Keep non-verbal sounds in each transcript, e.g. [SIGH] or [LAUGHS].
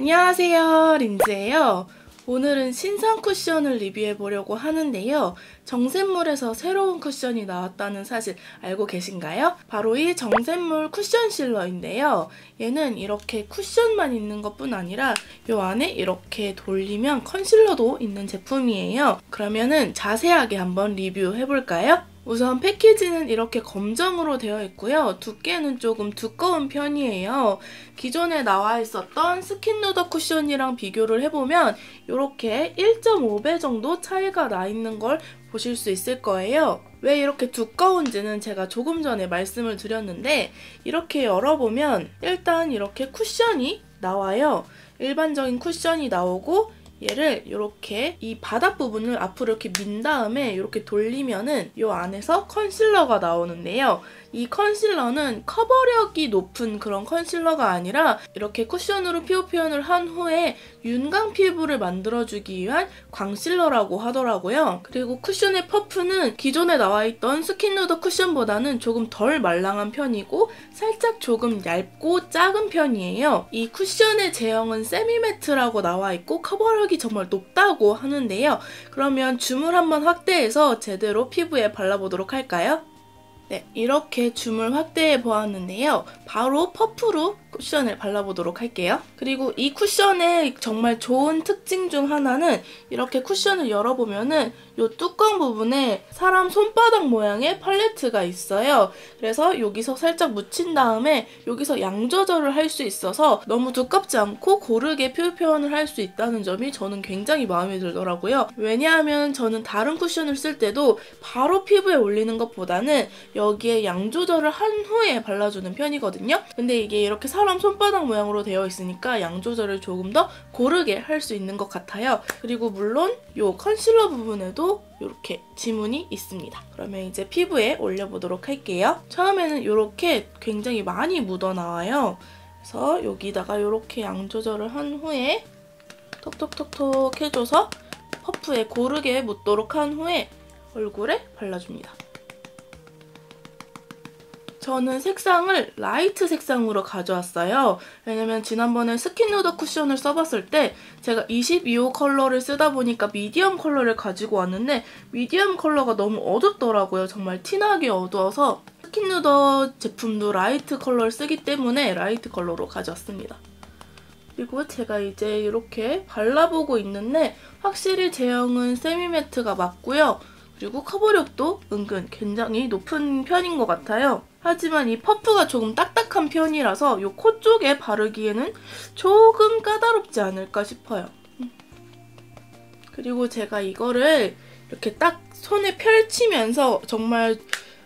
안녕하세요 린즈예요 오늘은 신상 쿠션을 리뷰해 보려고 하는데요 정샘물에서 새로운 쿠션이 나왔다는 사실 알고 계신가요? 바로 이 정샘물 쿠션 실러인데요 얘는 이렇게 쿠션만 있는 것뿐 아니라 이 안에 이렇게 돌리면 컨실러도 있는 제품이에요 그러면은 자세하게 한번 리뷰해 볼까요? 우선 패키지는 이렇게 검정으로 되어 있고요. 두께는 조금 두꺼운 편이에요. 기존에 나와 있었던 스킨 누더 쿠션이랑 비교를 해보면 이렇게 1.5배 정도 차이가 나 있는 걸 보실 수 있을 거예요. 왜 이렇게 두꺼운지는 제가 조금 전에 말씀을 드렸는데 이렇게 열어보면 일단 이렇게 쿠션이 나와요. 일반적인 쿠션이 나오고 얘를 이렇게 이 바닥 부분을 앞으로 이렇게 민 다음에 이렇게 돌리면은 이 안에서 컨실러가 나오는데요. 이 컨실러는 커버력이 높은 그런 컨실러가 아니라 이렇게 쿠션으로 표현을 한 후에 윤광 피부를 만들어주기 위한 광실러라고 하더라고요. 그리고 쿠션의 퍼프는 기존에 나와있던 스킨누더 쿠션보다는 조금 덜 말랑한 편이고 살짝 조금 얇고 작은 편이에요. 이 쿠션의 제형은 세미매트라고 나와있고 커버력이 정말 높다고 하는데요. 그러면 줌을 한번 확대해서 제대로 피부에 발라보도록 할까요? 네, 이렇게 줌을 확대해 보았는데요. 바로 퍼프로 쿠션을 발라보도록 할게요. 그리고 이 쿠션의 정말 좋은 특징 중 하나는 이렇게 쿠션을 열어보면은 이 뚜껑 부분에 사람 손바닥 모양의 팔레트가 있어요. 그래서 여기서 살짝 묻힌 다음에 여기서 양 조절을 할 수 있어서 너무 두껍지 않고 고르게 표현 표현을 할 수 있다는 점이 저는 굉장히 마음에 들더라고요. 왜냐하면 저는 다른 쿠션을 쓸 때도 바로 피부에 올리는 것보다는 여기에 양 조절을 한 후에 발라주는 편이거든요. 근데 이게 이렇게 사람 손바닥 모양으로 되어 있으니까 양 조절을 조금 더 고르게 할 수 있는 것 같아요. 그리고 물론 이 컨실러 부분에도 이렇게 지문이 있습니다. 그러면 이제 피부에 올려보도록 할게요. 처음에는 이렇게 굉장히 많이 묻어나와요. 그래서 여기다가 이렇게 양 조절을 한 후에 톡톡톡톡 해줘서 퍼프에 고르게 묻도록 한 후에 얼굴에 발라줍니다. 저는 색상을 라이트 색상으로 가져왔어요. 왜냐면 지난번에 스킨누더 쿠션을 써봤을 때 제가 22호 컬러를 쓰다 보니까 미디엄 컬러를 가지고 왔는데 미디엄 컬러가 너무 어둡더라고요. 정말 티나게 어두워서 스킨누더 제품도 라이트 컬러를 쓰기 때문에 라이트 컬러로 가져왔습니다. 그리고 제가 이제 이렇게 발라보고 있는데 확실히 제형은 세미매트가 맞고요. 그리고 커버력도 은근 굉장히 높은 편인 것 같아요. 하지만 이 퍼프가 조금 딱딱한 편이라서 이 코 쪽에 바르기에는 조금 까다롭지 않을까 싶어요. 그리고 제가 이거를 이렇게 딱 손에 펼치면서 정말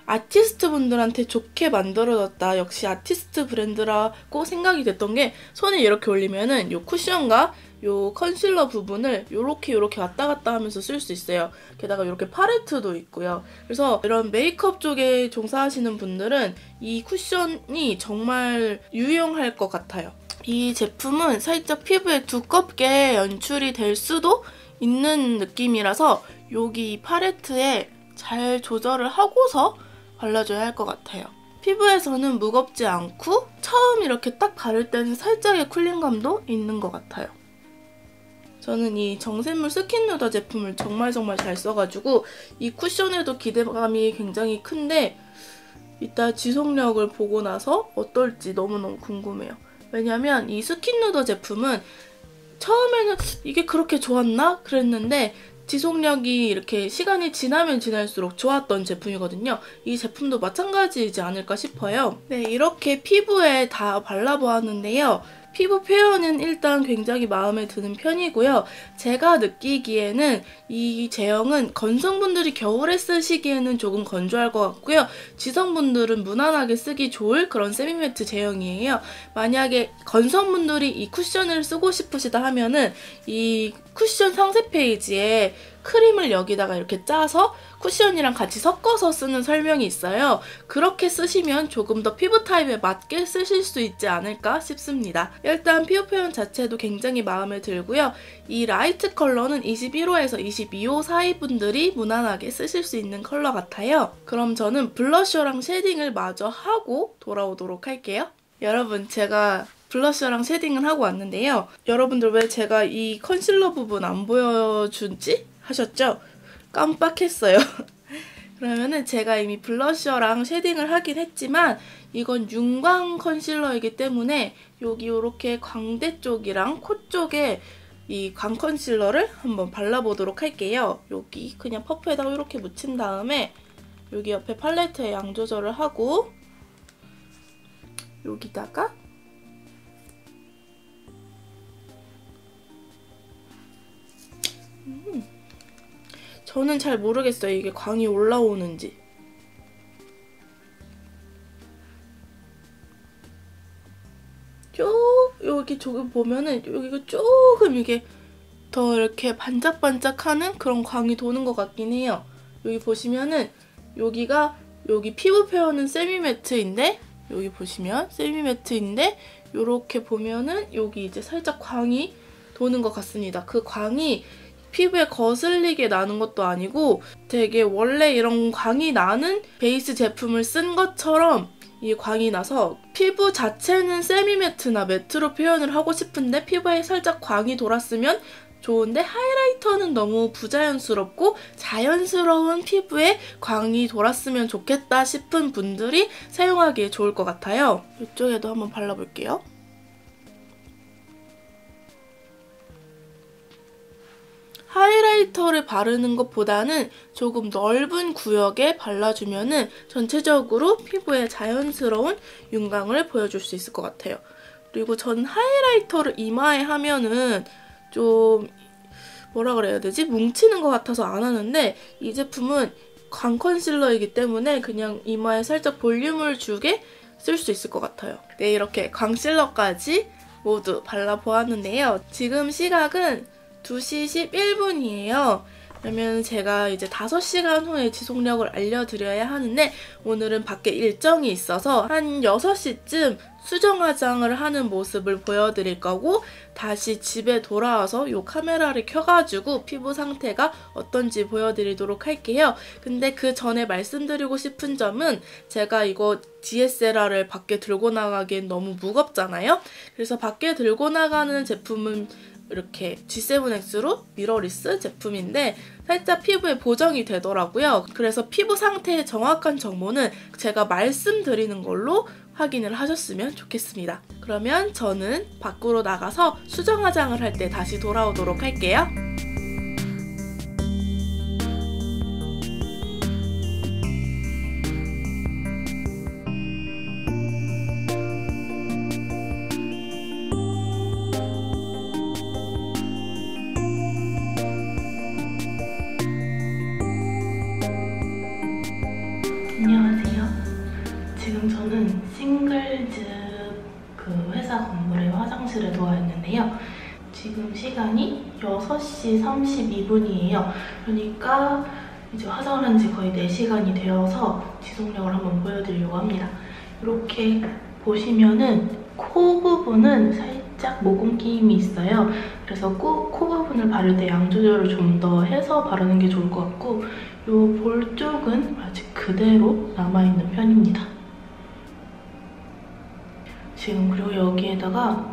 아티스트 분들한테 좋게 만들어졌다. 역시 아티스트 브랜드라고 생각이 됐던 게 손에 이렇게 올리면은 이 쿠션과 요 컨실러 부분을 이렇게 이렇게 왔다 갔다 하면서 쓸 수 있어요. 게다가 이렇게 팔레트도 있고요. 그래서 이런 메이크업 쪽에 종사하시는 분들은 이 쿠션이 정말 유용할 것 같아요. 이 제품은 살짝 피부에 두껍게 연출이 될 수도 있는 느낌이라서 여기 팔레트에 잘 조절을 하고서 발라줘야 할 것 같아요. 피부에서는 무겁지 않고 처음 이렇게 딱 바를 때는 살짝의 쿨링감도 있는 것 같아요. 저는 이 정샘물 스킨누더 제품을 정말 정말 잘 써가지고 이 쿠션에도 기대감이 굉장히 큰데 이따 지속력을 보고 나서 어떨지 너무너무 궁금해요. 왜냐면 이 스킨누더 제품은 처음에는 이게 그렇게 좋았나? 그랬는데 지속력이 이렇게 시간이 지나면 지날수록 좋았던 제품이거든요. 이 제품도 마찬가지이지 않을까 싶어요. 네, 이렇게 피부에 다 발라보았는데요. 피부 표현은 일단 굉장히 마음에 드는 편이고요. 제가 느끼기에는 이 제형은 건성분들이 겨울에 쓰시기에는 조금 건조할 것 같고요. 지성분들은 무난하게 쓰기 좋을 그런 세미매트 제형이에요. 만약에 건성분들이 이 쿠션을 쓰고 싶으시다 하면은 이 쿠션 상세 페이지에 크림을 여기다가 이렇게 짜서 쿠션이랑 같이 섞어서 쓰는 설명이 있어요. 그렇게 쓰시면 조금 더 피부 타입에 맞게 쓰실 수 있지 않을까 싶습니다. 일단 피부 표현 자체도 굉장히 마음에 들고요. 이 라이트 컬러는 21호에서 22호 사이 분들이 무난하게 쓰실 수 있는 컬러 같아요. 그럼 저는 블러셔랑 쉐딩을 마저 하고 돌아오도록 할게요. 여러분 제가 블러셔랑 쉐딩을 하고 왔는데요. 여러분들 왜 제가 이 컨실러 부분 안 보여준지 하셨죠? 깜빡했어요. [LAUGHS] 그러면은 제가 이미 블러셔랑 쉐딩을 하긴 했지만 이건 윤광 컨실러이기 때문에 여기 이렇게 광대 쪽이랑 코 쪽에 이 광 컨실러를 한번 발라보도록 할게요. 여기 그냥 퍼프에다가 이렇게 묻힌 다음에 여기 옆에 팔레트에 양 조절을 하고 여기다가 음, 저는 잘 모르겠어요. 이게 광이 올라오는지. 쭉 여기 조금 보면은 여기가 조금 이게 더 이렇게 반짝반짝하는 그런 광이 도는 것 같긴 해요. 여기 보시면은 여기가 여기 피부 표현은 세미매트인데 여기 보시면 세미매트인데 이렇게 보면은 여기 이제 살짝 광이 도는 것 같습니다. 그 광이 피부에 거슬리게 나는 것도 아니고 되게 원래 이런 광이 나는 베이스 제품을 쓴 것처럼 이 광이 나서 피부 자체는 세미매트나 매트로 표현을 하고 싶은데 피부에 살짝 광이 돌았으면 좋은데 하이라이터는 너무 부자연스럽고 자연스러운 피부에 광이 돌았으면 좋겠다 싶은 분들이 사용하기에 좋을 것 같아요. 이쪽에도 한번 발라볼게요. 하이라이터를 바르는 것보다는 조금 넓은 구역에 발라주면 전체적으로 피부에 자연스러운 윤광을 보여줄 수 있을 것 같아요. 그리고 전 하이라이터를 이마에 하면은 좀 뭐라 그래야 되지? 뭉치는 것 같아서 안 하는데 이 제품은 광 컨실러이기 때문에 그냥 이마에 살짝 볼륨을 주게 쓸 수 있을 것 같아요. 네, 이렇게 광실러까지 모두 발라보았는데요. 지금 시각은 2시 11분이에요. 그러면 제가 이제 5시간 후에 지속력을 알려드려야 하는데 오늘은 밖에 일정이 있어서 한 6시쯤 수정 화장을 하는 모습을 보여드릴 거고 다시 집에 돌아와서 이 카메라를 켜가지고 피부 상태가 어떤지 보여드리도록 할게요. 근데 그 전에 말씀드리고 싶은 점은 제가 이거 DSLR을 밖에 들고 나가기엔 너무 무겁잖아요. 그래서 밖에 들고 나가는 제품은 이렇게 G7X로 미러리스 제품인데 살짝 피부에 보정이 되더라고요. 그래서 피부 상태의 정확한 정보는 제가 말씀드리는 걸로 확인을 하셨으면 좋겠습니다. 그러면 저는 밖으로 나가서 수정 화장을 할 때 다시 돌아오도록 할게요. 6시 32분이에요. 그러니까 이제 화장을 한 지 거의 4시간이 되어서 지속력을 한번 보여드리려고 합니다. 이렇게 보시면은 코 부분은 살짝 모공 끼임이 있어요. 그래서 코, 코 부분을 바를 때 양 조절을 좀 더 해서 바르는 게 좋을 것 같고 이 볼 쪽은 아직 그대로 남아있는 편입니다. 지금 그리고 여기에다가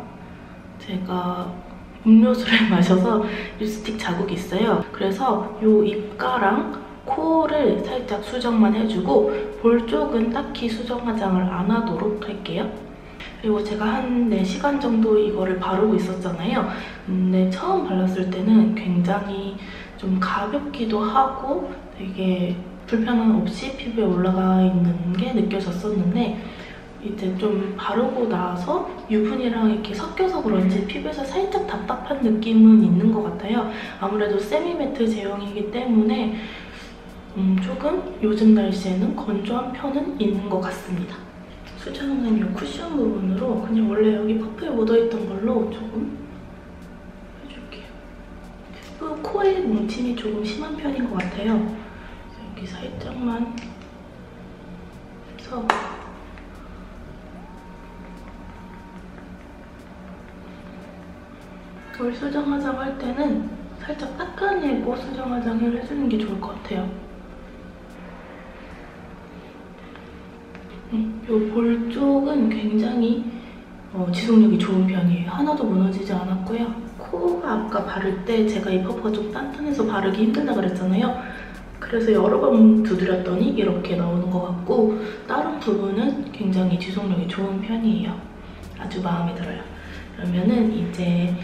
제가 음료수를 [LAUGHS] 마셔서 립스틱 자국이 있어요. 그래서 이 입가랑 코를 살짝 수정만 해주고 볼 쪽은 딱히 수정 화장을 안 하도록 할게요. 그리고 제가 한 4시간 정도 이거를 바르고 있었잖아요. 근데 처음 발랐을 때는 굉장히 좀 가볍기도 하고 되게 불편함 없이 피부에 올라가 있는 게 느껴졌었는데 이제 좀 바르고 나서 유분이랑 이렇게 섞여서 그런지 피부에서 살짝 답답한 느낌은 있는 것 같아요. 아무래도 세미매트 제형이기 때문에 음, 조금 요즘 날씨에는 건조한 편은 있는 것 같습니다. 수정은 이 쿠션 부분으로 그냥 원래 여기 퍼프에 묻어있던 걸로 조금 해줄게요. 코에 뭉침이 조금 심한 편인 것 같아요. 여기 살짝만 해서 돌 수정 화장 할 때는 살짝 닦아내고 수정 화장을 해주는 게 좋을 것 같아요. 이볼 쪽은 굉장히 어, 지속력이 좋은 편이에요. 하나도 무너지지 않았고요. 코가 아까 바를 때 제가 이 퍼프가 좀 단단해서 바르기 힘들다 그랬잖아요. 그래서 여러 번 두드렸더니 이렇게 나오는 것 같고 다른 부분은 굉장히 지속력이 좋은 편이에요. 아주 마음에 들어요. 그러면은 이제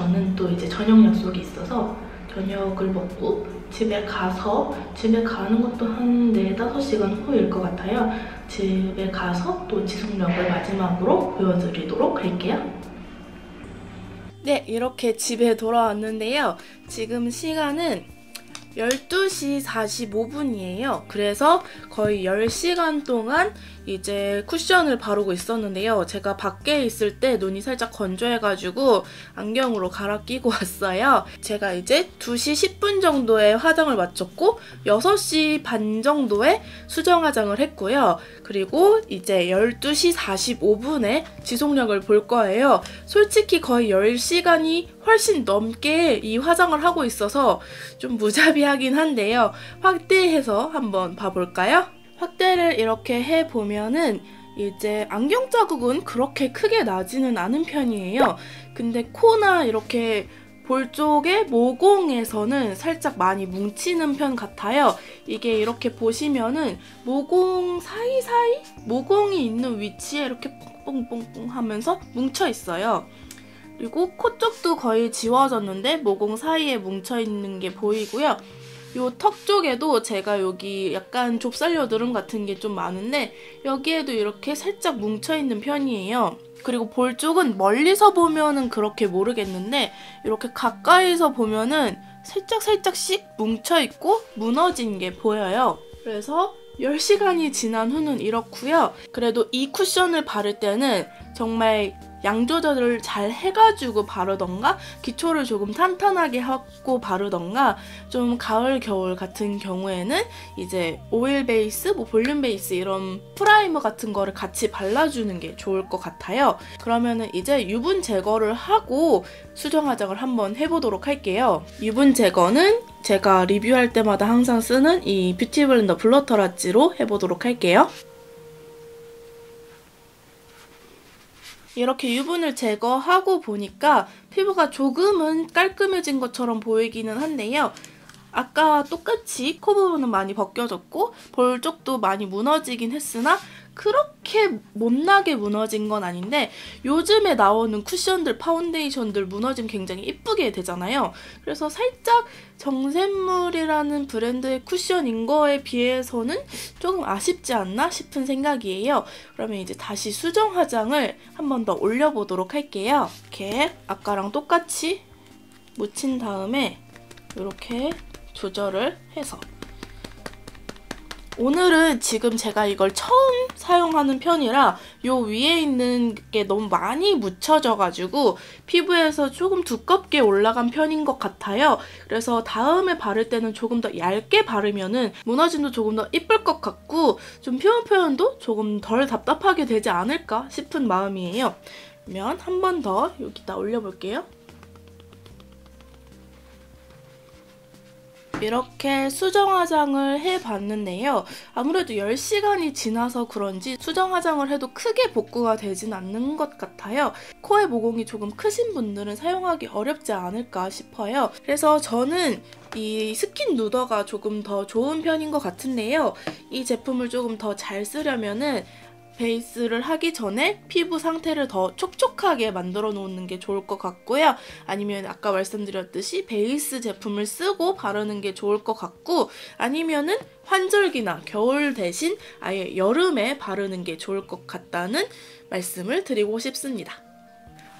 저는 또 이제 저녁 약속이 있어서 저녁을 먹고 집에 가서 집에 가는 것도 한 4, 5시간 후일 것 같아요. 집에 가서 또 지속력을 마지막으로 보여드리도록 할게요. 네, 이렇게 집에 돌아왔는데요. 지금 시간은 12시 45분이에요. 그래서 거의 10시간 동안 이제 쿠션을 바르고 있었는데요. 제가 밖에 있을 때 눈이 살짝 건조해가지고 안경으로 갈아 끼고 [LAUGHS] 왔어요. 제가 이제 2시 10분 정도에 화장을 마쳤고 6시 반 정도에 수정 화장을 했고요. 그리고 이제 12시 45분에 지속력을 볼 거예요. 솔직히 거의 10시간이 훨씬 넘게 이 화장을 하고 있어서 좀 무자비하긴 한데요. 확대해서 한번 봐볼까요? 확대를 이렇게 해보면은 이제 안경 자국은 그렇게 크게 나지는 않은 편이에요. 근데 코나 이렇게 볼 쪽에 모공에서는 살짝 많이 뭉치는 편 같아요. 이게 이렇게 보시면은 모공 사이사이 모공이 있는 위치에 이렇게 뽕뽕뽕뽕 하면서 뭉쳐 있어요. 그리고 코 쪽도 거의 지워졌는데 모공 사이에 뭉쳐 있는 게 보이고요. 요 턱 쪽에도 제가 여기 약간 좁쌀려 드름 같은 게 좀 많은데 여기에도 이렇게 살짝 뭉쳐있는 편이에요. 그리고 볼 쪽은 멀리서 보면은 그렇게 모르겠는데 이렇게 가까이서 보면은 살짝살짝씩 뭉쳐있고 무너진 게 보여요. 그래서 10시간이 지난 후는 이렇고요. 그래도 이 쿠션을 바를 때는 정말 양 조절을 잘 해가지고 바르던가 기초를 조금 탄탄하게 하고 바르던가 좀 가을 겨울 같은 경우에는 이제 오일 베이스, 뭐 볼륨 베이스 이런 프라이머 같은 거를 같이 발라주는 게 좋을 것 같아요. 그러면은 이제 유분 제거를 하고 수정 화장을 한번 해보도록 할게요. 유분 제거는 제가 리뷰할 때마다 항상 쓰는 이 뷰티 블렌더 블러터 라지로 해보도록 할게요. 이렇게 유분을 제거하고 보니까 피부가 조금은 깔끔해진 것처럼 보이기는 한데요. 아까와 똑같이 코 부분은 많이 벗겨졌고 볼 쪽도 많이 무너지긴 했으나 그렇게 못나게 무너진 건 아닌데 요즘에 나오는 쿠션들, 파운데이션들 무너짐 굉장히 이쁘게 되잖아요. 그래서 살짝 정샘물이라는 브랜드의 쿠션인 거에 비해서는 조금 아쉽지 않나 싶은 생각이에요. 그러면 이제 다시 수정 화장을 한 번 더 올려보도록 할게요. 이렇게 아까랑 똑같이 묻힌 다음에 이렇게 조절을 해서 오늘은 지금 제가 이걸 처음 사용하는 편이라 요 위에 있는 게 너무 많이 묻혀져가지고 피부에서 조금 두껍게 올라간 편인 것 같아요. 그래서 다음에 바를 때는 조금 더 얇게 바르면은 무너짐도 조금 더 이쁠 것 같고 좀 표현 표현도 조금 덜 답답하게 되지 않을까 싶은 마음이에요. 그러면 한 번 더 여기다 올려볼게요. 이렇게 수정 화장을 해봤는데요. 아무래도 10시간이 지나서 그런지 수정 화장을 해도 크게 복구가 되진 않는 것 같아요. 코의 모공이 조금 크신 분들은 사용하기 어렵지 않을까 싶어요. 그래서 저는 이 스킨 누더가 조금 더 좋은 편인 것 같은데요. 이 제품을 조금 더 잘 쓰려면은 베이스를 하기 전에 피부 상태를 더 촉촉하게 만들어 놓는 게 좋을 것 같고요. 아니면 아까 말씀드렸듯이 베이스 제품을 쓰고 바르는 게 좋을 것 같고 아니면은 환절기나 겨울 대신 아예 여름에 바르는 게 좋을 것 같다는 말씀을 드리고 싶습니다.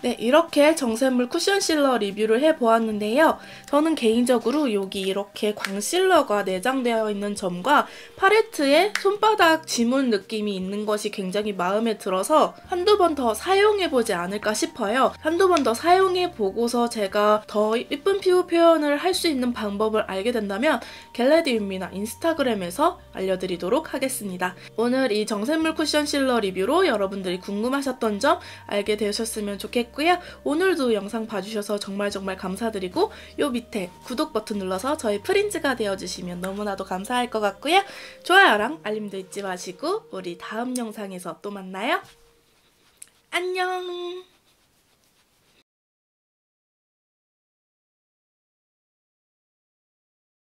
네, 이렇게 정샘물 쿠션 실러 리뷰를 해보았는데요. 저는 개인적으로 여기 이렇게 광실러가 내장되어 있는 점과 팔레트에 손바닥 지문 느낌이 있는 것이 굉장히 마음에 들어서 한두 번 더 사용해보지 않을까 싶어요. 한두 번 더 사용해보고서 제가 더 이쁜 피부 표현을 할 수 있는 방법을 알게 된다면 겟레디윤미나 인스타그램에서 알려드리도록 하겠습니다. 오늘 이 정샘물 쿠션 실러 리뷰로 여러분들이 궁금하셨던 점 알게 되셨으면 좋겠고 했고요. 오늘도 영상 봐주셔서 정말 정말 감사드리고 요 밑에 구독 버튼 눌러서 저희 프린즈가 되어주시면 너무나도 감사할 것 같고요. 좋아요랑 알림도 잊지 마시고 우리 다음 영상에서 또 만나요. 안녕!